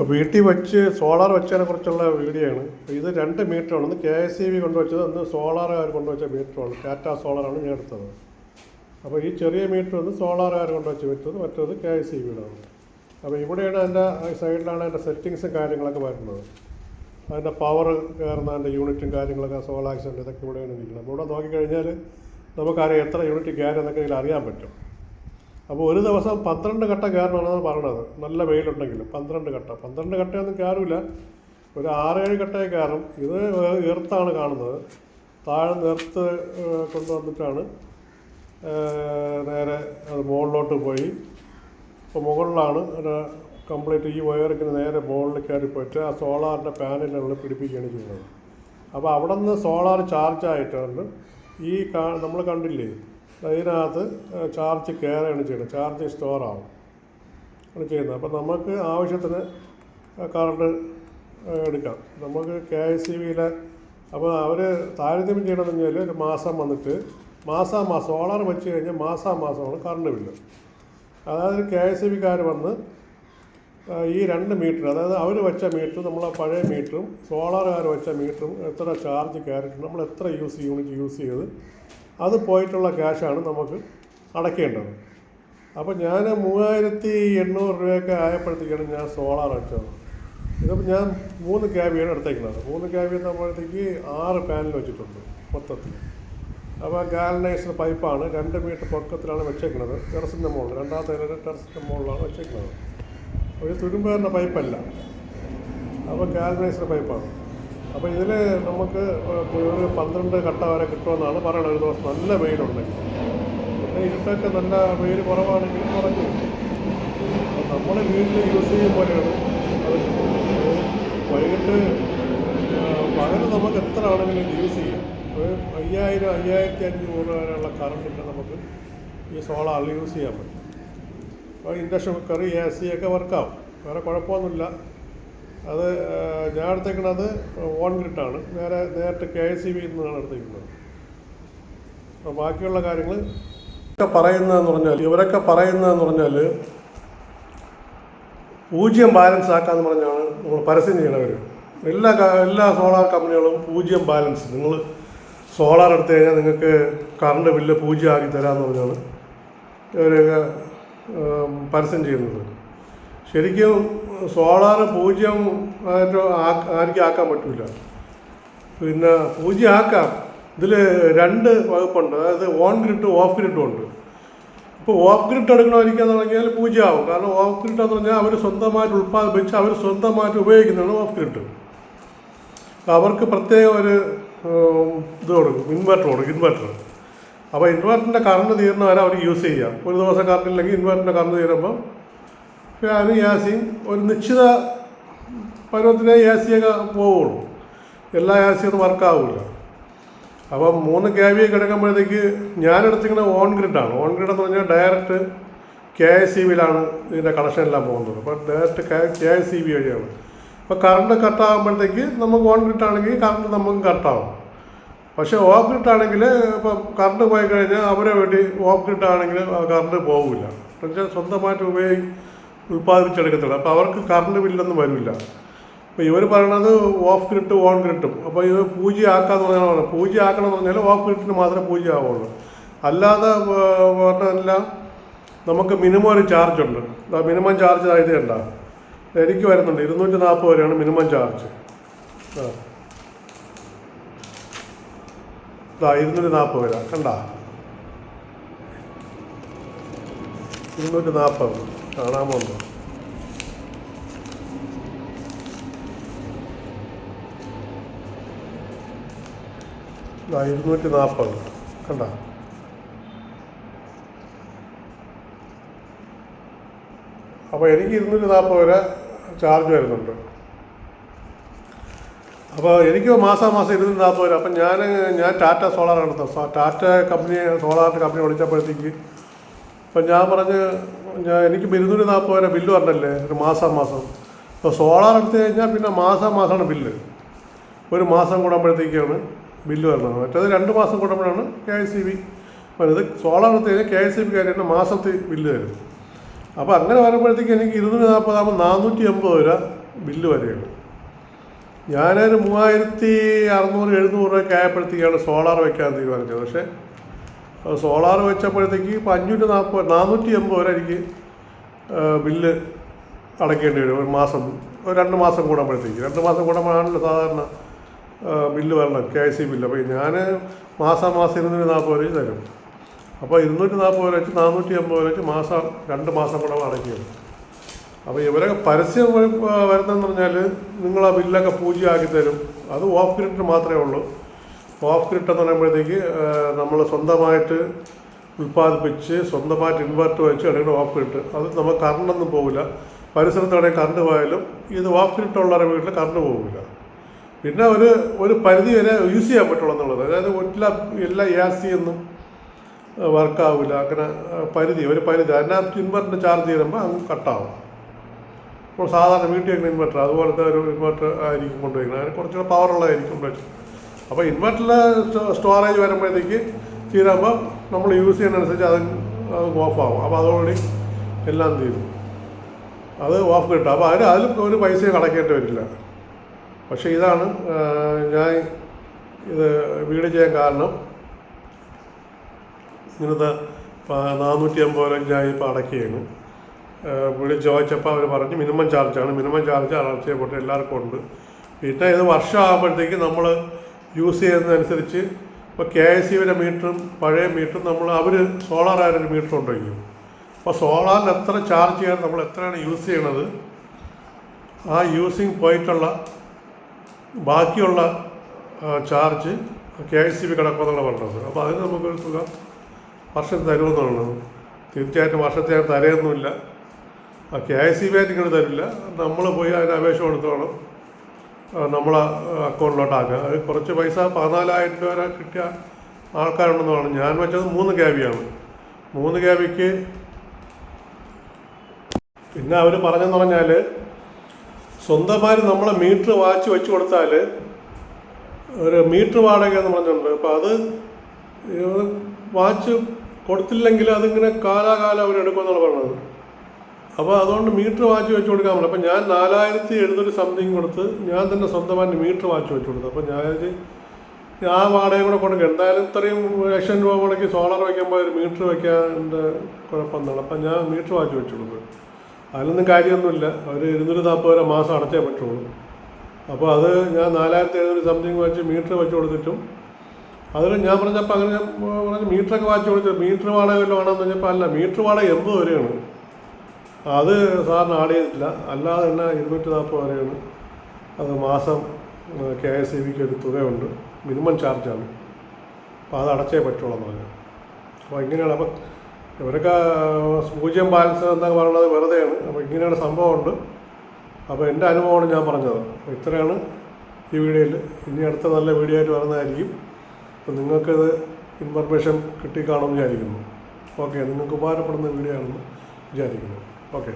വീട്ടിൽ വെച്ച് സോളാർ വെച്ചതിനെ കുറിച്ചുള്ള വീഡിയോ ആണ്. ഇത് രണ്ട് മീറ്ററാണ് ഒന്ന് കെ എസ് സി ബി കൊണ്ടുവച്ചത് ഒന്ന് സോളാറുകാർ കൊണ്ടുവച്ച മീറ്ററാണ് ടാറ്റ സോളാറാണ് ഞാൻ എടുത്തത്. അപ്പോൾ ഈ ചെറിയ മീറ്റർ ഒന്ന് സോളാറുകാർ കൊണ്ടുവച്ച് വെച്ചത് മറ്റൊന്ന് കെ എസ് സി ബിയുടെയാണ് അപ്പോൾ ഇവിടെയാണ് അതിന്റെ സൈഡിലാണ് അതിന്റെ സെറ്റിങ്സും കാര്യങ്ങളൊക്കെ വരുന്നത്. അതിന്റെ പവർ കയറുന്ന അതിന്റെ യൂണിറ്റും കാര്യങ്ങളൊക്കെ സോളാക്സിന്റെ ഇതൊക്കെ ഇവിടെയാണ് ഇരിക്കുന്നത്. ഇവിടെ നോക്കിക്കഴിഞ്ഞാൽ നമുക്കറിയാം എത്ര യൂണിറ്റ് കയറുന്നൊക്കെ ഇതിൽ അറിയാൻ പറ്റും. അപ്പോൾ ഒരു ദിവസം പന്ത്രണ്ട് കട്ട കയറണമെന്നാണ് പറഞ്ഞത്. നല്ല വെയിലുണ്ടെങ്കിലും പന്ത്രണ്ട് കട്ട. പന്ത്രണ്ട് കട്ടയൊന്നും കയറില്ല ഒരു ആറേഴ് കട്ടയെ കയറും. ഇത് ഈർത്താണ് കാണുന്നത്. താഴെ നിർത്ത് കൊണ്ടുവന്നിട്ടാണ് നേരെ അത് മുകളിലോട്ട് പോയി. ഇപ്പോൾ മുകളിലാണ് ഒരു കംപ്ലീറ്റ് ഈ വയറിങ്ങനെ നേരെ മുകളിൽ കയറി പോയിട്ട് ആ സോളാറിന്റെ പാനലുകൾ പിടിപ്പിക്കുകയാണ് ചെയ്യുന്നത്. അപ്പോൾ അവിടെ നിന്ന് സോളാർ ചാർജ് ആയിട്ടുണ്ട് ഈ നമ്മൾ കണ്ടില്ലേ അതിനകത്ത് ചാർജ് കയറുകയാണ് ചെയ്യുന്നത്. ചാർജ് സ്റ്റോറാവും ആണ് ചെയ്യുന്നത്. അപ്പോൾ നമുക്ക് ആവശ്യത്തിന് കറണ്ട് എടുക്കാം. നമുക്ക് കെ എസ് സി ബിയിലെ അപ്പോൾ അവർ താരതമ്യം ചെയ്യണമെന്ന് പറഞ്ഞാൽ ഒരു മാസം വന്നിട്ട് മാസാ മാസം സോളാർ വെച്ച് കഴിഞ്ഞാൽ മാസാ മാസമാണ് കറണ്ട് ബില്ല് അതായത് കെ എസ് സി ബിക്കാർ വന്ന് ഈ രണ്ട് മീറ്റർ അതായത് അവർ വെച്ച മീറ്റർ നമ്മളെ പഴയ മീറ്ററും സോളാറുകാർ വെച്ച മീറ്ററും എത്ര ചാർജ് കയറിയിട്ടുണ്ട് നമ്മൾ എത്ര യൂസ് യൂണിറ്റ് യൂസ് ചെയ്ത് അത് പോയിട്ടുള്ള ക്യാഷാണ് നമുക്ക് അടയ്ക്കേണ്ടത്. അപ്പോൾ ഞാൻ മൂവായിരത്തി എണ്ണൂറ് രൂപയൊക്കെ ആയപ്പോഴത്തേക്കാണ് ഞാൻ സോളാർ അടിച്ചത്. ഇതിപ്പോൾ ഞാൻ മൂന്ന് ക്യാബിയാണ് എടുത്തേക്കുന്നത്. മൂന്ന് ക്യാബി നമ്മളത്തേക്ക് ആറ് പാനൽ വെച്ചിട്ടുണ്ട് മൊത്തത്തിൽ. അപ്പോൾ ഗാലനൈസ്ഡ് പൈപ്പാണ് രണ്ട് മീറ്റർ പൊക്കത്തിലാണ് വെച്ചേക്കുന്നത്. ടെറസിന്റെ മുകളിൽ രണ്ടാമത്തെ ടെറസിന്റെ മുകളിലാണ് വെച്ചേക്കുന്നത്. ഒരു തുരുമ്പേറിന്റെ പൈപ്പല്ല. അപ്പോൾ ഗാലനൈസ്ഡ് പൈപ്പാണ്. അപ്പോൾ ഇതിൽ നമുക്ക് ഒരു പന്ത്രണ്ട് കട്ട വരെ കിട്ടുമെന്നാണ് പറയുന്നത് ഒരു ദിവസം നല്ല വെയിലുണ്ടെങ്കിൽ പിന്നെ ഇരുട്ടൊക്കെ നല്ല വെയിൽ കുറവാണെങ്കിൽ കുറഞ്ഞു. അപ്പം നമ്മൾ വീട്ടിൽ യൂസ് ചെയ്യും പോലെയാണ്. അത് വൈകിട്ട് പകൽ നമുക്ക് എത്ര ആണെങ്കിലും യൂസ് ചെയ്യാം. ഒരു അയ്യായിരം അയ്യായിരത്തി അഞ്ഞൂറ് വരെയുള്ള കറണ്ടിന്റെ നമുക്ക് ഈ സോളാറിൽ യൂസ് ചെയ്യാൻ പറ്റും. അപ്പോൾ ഇൻഡക്ഷൻ കുക്കർ എ സി ഒക്കെ വർക്കാവും വേറെ കുഴപ്പമൊന്നുമില്ല. അത് ഞാൻ എടുത്തേക്കുന്നത് ഓൺ ഗ്രിഡാണ് നേരെ നേരിട്ട് കെ എസ് സി ബിയിൽ നിന്നാണ് എടുത്തേക്കുന്നത്. അപ്പോൾ ബാക്കിയുള്ള കാര്യങ്ങൾ ഒക്കെ പറയുന്നതെന്ന് പറഞ്ഞാൽ ഇവരൊക്കെ പറയുന്നതെന്ന് പറഞ്ഞാൽ പൂജ്യം ബാലൻസ് ആക്കാന്ന് പറഞ്ഞാണ് നമ്മൾ പരസ്യം ചെയ്യണവർ എല്ലാ എല്ലാ സോളാർ കമ്പനികളും പൂജ്യം ബാലൻസ് നിങ്ങൾ സോളാർ എടുത്തു കഴിഞ്ഞാൽ നിങ്ങൾക്ക് കറണ്ട് ബില്ല് പൂജ്യം ആക്കി തരാമെന്ന് പറഞ്ഞാണ് ഇവരൊക്കെ പരസ്യം ചെയ്യുന്നത്. ശരിക്കും സോളാർ പൂജ്യം ആയിട്ട് ആർക്കും ആക്കാൻ പറ്റില്ല പിന്നെ പൂജ്യം ആക്കാം. ഇതിൽ രണ്ട് വകുപ്പുണ്ട്. അതായത് ഓൺ ഗ്രിഡും ഓഫ് ഗ്രിഡും ഉണ്ട്. ഇപ്പോൾ ഓഫ് ഗ്രിഡ് എടുക്കണമായിരിക്കാന്ന് പറഞ്ഞാൽ പൂജ്യം ആവും. കാരണം ഓഫ് ഗ്രിഡ് എന്ന് പറഞ്ഞാൽ അവർ സ്വന്തമായിട്ട് ഉൽപ്പാദിപ്പിച്ച് അവർ സ്വന്തമായിട്ട് ഉപയോഗിക്കുന്നതാണ് ഓഫ് ഗ്രിഡ്. അവർക്ക് പ്രത്യേക ഒരു ഇത് കൊടുക്കും. ഇൻവെർട്ടർ കൊടുക്കും ഇൻവെർട്ടർ. അപ്പോൾ ഇൻവെർട്ടറിന്റെ കറണ്ട് തീർന്ന വരെ അവർ യൂസ് ചെയ്യാം. ഒരു ദിവസം കറണ്ട് ഇല്ലെങ്കിൽ ഇൻവെർട്ടറിന്റെ കറണ്ട് തീരുമ്പം ഫാനും എ സിയും ഒരു നിശ്ചിത പരുവത്തിനെ യാസിയൊക്കെ സിയൊക്കെ പോവുള്ളൂ. എല്ലാ യാസിയൊന്നും സിയൊന്നും വർക്കാവില്ല അപ്പം മൂന്ന് കെ വി കിടക്കുമ്പോഴത്തേക്ക് ഞാനെടുത്തിങ്ങനെ ഓൺ ഗ്രിഡാണ് ഓൺ ഗ്രിഡ് എന്ന് പറഞ്ഞാൽ ഡയറക്റ്റ് കെ എസ് സി ബിയിലാണ് ഇതിന്റെ കണക്ഷൻ എല്ലാം പോകുന്നത്. അപ്പോൾ direct K S C B വഴിയാണ്. അപ്പോൾ കറണ്ട് കട്ടാകുമ്പോഴത്തേക്ക് നമുക്ക് ഓൺ ഗ്രിഡ് ആണെങ്കിൽ കറണ്ട് നമുക്ക് കട്ടാവും പക്ഷേ ഓഫ് ഗ്രിഡ് ആണെങ്കിൽ ഇപ്പം കറണ്ട് പോയി കഴിഞ്ഞാൽ അവരെ വേണ്ടി ഓഫ് ഗ്രിഡ് ആണെങ്കിൽ കറണ്ട് പോകില്ല എന്നുവെച്ചാൽ സ്വന്തമായിട്ട് ഉപയോഗി ഉൽപ്പാദിപ്പിച്ചെടുക്കത്തില്ല അപ്പോൾ അവർക്ക് കറണ്ട് ബില്ലൊന്നും വരില്ല. അപ്പോൾ ഇവർ പറയണത് ഓഫ് ഗ്രിഡ് ഓൺ ഗ്രിഡും അപ്പോൾ ഇത് ആക്കാന്ന് പറഞ്ഞാൽ പൂജ ആക്കണം എന്ന് പറഞ്ഞാൽ ഓഫ് ഗ്രിഡിന് മാത്രമേ പൂജ ആവുള്ളൂ അല്ലാതെ പറഞ്ഞല്ല നമുക്ക് മിനിമം ഒരു ചാർജ് ഉണ്ട്. മിനിമം ചാർജ് ആയത് കണ്ട. എനിക്ക് വരുന്നുണ്ട്. ഇരുന്നൂറ്റി നാൽപ്പത് വരെയാണ് മിനിമം ചാർജ് ആ. ഇരുന്നൂറ്റി നാൽപ്പത് വരെ കണ്ട? ഇരുന്നൂറ്റി നാൽപ്പത് കാണാമോ ഇരുന്നൂറ്റി നാൽപ്പത്. കണ്ട? അപ്പോൾ എനിക്ക് ഇരുന്നൂറ്റി നാൽപ്പത് വരെ ചാർജ് വരുന്നുണ്ട്. അപ്പോൾ എനിക്ക് മാസം മാസം ഇരുന്നൂറ്റി നാൽപ്പത് വരെ. അപ്പം ഞാൻ ഞാൻ ടാറ്റ സോളാർ എടുത്തു ടാറ്റ കമ്പനി സോളാറിന്റെ കമ്പനി വിളിച്ചപ്പോഴത്തേക്ക് അപ്പം ഞാൻ പറഞ്ഞ് ഞാൻ എനിക്ക് ഇരുന്നൂറ്റി നാൽപ്പത് വരെ ബില്ല് പറഞ്ഞല്ലേ? ഒരു മാസം മാസം അപ്പോൾ സോളാർ എടുത്തു കഴിഞ്ഞാൽ പിന്നെ മാസം മാസമാണ് ബില്ല്. ഒരു മാസം കൂടുമ്പോഴത്തേക്കാണ് ബില്ല് വരുന്നത് മറ്റേത് രണ്ട് മാസം കൂടുമ്പോഴാണ് കെ എസ് സി ബി. വരുന്നത് സോളാർ എടുത്തു കഴിഞ്ഞാൽ കെ എസ് സി ബി കാര്യം മാസത്തിൽ ബില്ല് വരും. അപ്പോൾ അങ്ങനെ വരുമ്പോഴത്തേക്ക് എനിക്ക് ഇരുന്നൂറ്റി നാൽപ്പതാകുമ്പോൾ നാനൂറ്റി എൺപത് രൂപ ബില്ല് വരെയാണ്. ഞാനൊരു മൂവായിരത്തി അറുന്നൂറ് എഴുന്നൂറ് രൂപയൊക്കെ ആയപ്പോഴത്തേക്കാണ് സോളാർ വയ്ക്കാൻ തീരുമാനിച്ചത്. പക്ഷേ സോളാർ വെച്ചപ്പോഴത്തേക്ക് ഇപ്പോൾ അഞ്ഞൂറ്റി നാൽപ്പത് നാനൂറ്റി എൺപത് വരെ എനിക്ക് ബില്ല് അടയ്ക്കേണ്ടി വരും. ഒരു മാസം ഒരു രണ്ട് മാസം കൂടുമ്പോഴത്തേക്ക്. രണ്ട് മാസം കൂടുമ്പോഴാണല്ലോ സാധാരണ ബില്ല് വരണം കെ ഐ സി ബില്ല്. അപ്പോൾ ഞാൻ മാസം മാസം ഇരുന്നൂറ്റി നാൽപ്പത് രൂപ തരും. അപ്പോൾ ഇരുന്നൂറ്റി നാൽപ്പത് രൂപ വെച്ച് നാനൂറ്റി എൺപത് രൂപ വെച്ച് മാസം രണ്ട് മാസം കൂടെ അടയ്ക്കുകയാണ് അപ്പോൾ ഇവരൊക്കെ പരസ്യം വരുന്നതെന്ന് പറഞ്ഞാൽ നിങ്ങൾ ആ ബില്ലൊക്കെ പൂജ്യമാക്കി തരും. അത് ഓഫ് ഗ്രിഡ് മാത്രമേ ഉള്ളൂ. ഓഫ് ഗ്രിഡ് എന്ന് പറയുമ്പോഴത്തേക്ക് നമ്മൾ സ്വന്തമായിട്ട് ഉൽപ്പാദിപ്പിച്ച് സ്വന്തമായിട്ട് ഇൻവെർട്ടർ വെച്ച് അല്ലെങ്കിൽ ഓഫ് ഗ്രിഡ് അത് നമുക്ക് കറണ്ടൊന്നും പോകില്ല പരിസരത്തോടെ കറണ്ട് പോയാലും ഇത് ഓഫ് ഗ്രിഡ് ഉള്ളവരുടെ വീട്ടിൽ കറണ്ട് പോകില്ല പിന്നെ ഒരു ഒരു പരിധി വരെ യൂസ് ചെയ്യാൻ പറ്റുള്ളൂ എന്നുള്ളത്. അതായത് എല്ലാ എല്ലാ എ സി ഒന്നും വർക്കാവില്ല അങ്ങനെ പരിധി ഒരു പരിധി. അതിനകത്ത് ഇൻവെർട്ടർ ചാർജ് ചെയ്യുമ്പോൾ അങ്ങ് കട്ടാവും ഇപ്പോൾ സാധാരണ വീട്ടിൽ ഇൻവെർട്ടർ അതുപോലത്തെ ഒരു ഇൻവെർട്ടർ ആയിരിക്കും കൊണ്ടുവയ്ക്കുന്നത് അതിന് കുറച്ചുകൂടെ പവറുള്ളതായിരിക്കും കൊണ്ടുവച്ച് അപ്പോൾ ഇൻവെർട്ടറിൽ സ്റ്റോറേജ് വരുമ്പോഴത്തേക്ക് തീരുമ്പോൾ നമ്മൾ യൂസ് ചെയ്യുന്നതനുസരിച്ച് അത് ഓഫ് ആവും. അപ്പോൾ അതോടുകൂടി എല്ലാം തീരും. അത് ഓഫ് കിട്ടും. അപ്പോൾ അതിന് അതിൽ ഒരു പൈസയും കളക്കേണ്ടി വരില്ല. പക്ഷേ ഇതാണ് ഞാൻ ഇത് വീട് ചെയ്യാൻ കാരണം ഇങ്ങനത്തെ നാനൂറ്റി അമ്പത് രൂപ ഞാൻ ഇപ്പോൾ അടക്കുകയാണ് വിളിച്ച് ചോദിച്ചപ്പോൾ അവർ പറഞ്ഞു മിനിമം ചാർജാണ് മിനിമം ചാർജ് അടച്ചപ്പോട്ട് എല്ലാവർക്കും ഉണ്ട്. പിന്നെ ഇത് വർഷമാകുമ്പോഴത്തേക്ക് നമ്മൾ യൂസ് ചെയ്യുന്നതനുസരിച്ച് ഇപ്പോൾ കെ എസ് സിയുടെ മീറ്ററും പഴയ മീറ്ററും നമ്മൾ അവർ സോളാർ ആയൊരു മീറ്റർ ഉണ്ടെങ്കിൽ അപ്പോൾ സോളാറിന് എത്ര ചാർജ് ചെയ്യാൻ നമ്മൾ എത്രയാണ് യൂസ് ചെയ്യണത്? ആ യൂസിങ് പോയിട്ടുള്ള ബാക്കിയുള്ള charge K S C B കിടക്കുമെന്നുള്ള പറഞ്ഞത്. അപ്പോൾ അതിന് നമുക്കൊരു തുക വർഷം തരുമെന്നുള്ളത് തീർച്ചയായിട്ടും വർഷത്തെ ഞാൻ തരയൊന്നുമില്ല. കെ ഐ സി ബി ആയിട്ട് ഇങ്ങനെ തരില്ല. നമ്മൾ പോയി അതിന് അപേക്ഷ കൊടുത്തോളം. നമ്മളെ അക്കൗണ്ടിലോട്ടാക്കുക അത് കുറച്ച് പൈസ പതിനാലായിരം രൂപ വരെ കിട്ടിയ ആൾക്കാരുണ്ടെന്ന് പറഞ്ഞു ഞാൻ വെച്ചത് മൂന്ന് ക്യാബിയാണ് മൂന്ന് ക്യാബിക്ക് പിന്നെ അവർ പറഞ്ഞെന്ന് പറഞ്ഞാൽ സ്വന്തമായി നമ്മളെ മീറ്റർ വാച്ച് വെച്ച് കൊടുത്താൽ ഒരു മീറ്റർ വാടക എന്ന് പറഞ്ഞിട്ടുണ്ട്. അപ്പോൾ അത് വാച്ച് കൊടുത്തില്ലെങ്കിൽ അതിങ്ങനെ കാലാകാലം അവരെടുക്കുമെന്നാണ് പറഞ്ഞത്. അപ്പോൾ അതുകൊണ്ട് മീറ്റർ വാച്ച് വെച്ച് കൊടുക്കാൻ പറ്റും അപ്പോൾ ഞാൻ നാലായിരത്തി എഴുന്നൂറ് സംതിങ് കൊടുത്ത് ഞാൻ തന്നെ സ്വന്തമായിട്ട് മീറ്റർ വാച്ച് വെച്ച് കൊടുത്തു. അപ്പോൾ ഞാൻ ആ വാടകയും കൂടെ കൊടുക്കുക എന്തായാലും ഇത്രയും ലക്ഷം രൂപ മുടക്കി സോളാർ വയ്ക്കുമ്പോൾ ഒരു മീറ്റർ വയ്ക്കാണ്ട് കുഴപ്പമൊന്നുമില്ല. അപ്പം ഞാൻ മീറ്റർ വാച്ച് വെച്ച് കൊടുക്കും അതിലൊന്നും കാര്യമൊന്നുമില്ല. അവർ ഇരുന്നൂറ് നാൽപ്പത് വരെ മാസം അടച്ചേ പറ്റുള്ളൂ. അപ്പോൾ അത് ഞാൻ നാലായിരത്തി എഴുന്നൂറ് സംതിങ് വെച്ച് മീറ്റർ വെച്ച് കൊടുത്തിട്ടും. അതിൽ ഞാൻ പറഞ്ഞപ്പോൾ അങ്ങനെ ഞാൻ പറഞ്ഞു മീറ്ററൊക്കെ വാച്ച് കൊടുത്തു. മീറ്റർ വാടക വല്ലതും ആണെന്ന് പറഞ്ഞപ്പോൾ അല്ല മീറ്റർ വാടക എൺപത് വരെയാണ് അത് സാറിന് ആഡ് ചെയ്തിട്ടില്ല. അല്ലാതെ തന്നെ ഇരുന്നൂറ്റി നാൽപ്പത് വരെയാണ്. അത് മാസം കെ എസ് ഇ ബിക്ക് ഒരു തുകയുണ്ട്. മിനിമം ചാർജാണ്. അപ്പോൾ അത് അടച്ചേ പറ്റുള്ളൂ പറഞ്ഞു. അപ്പോൾ ഇങ്ങനെയാണ്. അപ്പം ഇവരൊക്കെ പൂജ്യം ബാലൻസ് എന്നൊക്കെ പറയുന്നത് വെറുതെയാണ്. അപ്പോൾ ഇങ്ങനെയാണ് സംഭവമുണ്ട്. അപ്പോൾ എന്റെ അനുഭവമാണ് ഞാൻ പറഞ്ഞത്. ഇത്രയാണ് ഈ വീഡിയോയിൽ. ഇനി അടുത്ത നല്ല വീഡിയോ ആയിട്ട് വരുന്നതായിരിക്കും. അപ്പോൾ നിങ്ങൾക്കത് ഇൻഫർമേഷൻ കിട്ടിക്കാണുമെന്ന് വിചാരിക്കുന്നു. ഓക്കെ നിങ്ങൾക്ക് ഉപകാരപ്പെടുന്ന വീഡിയോ ആണെന്ന് വിചാരിക്കുന്നു. ഓക്കെ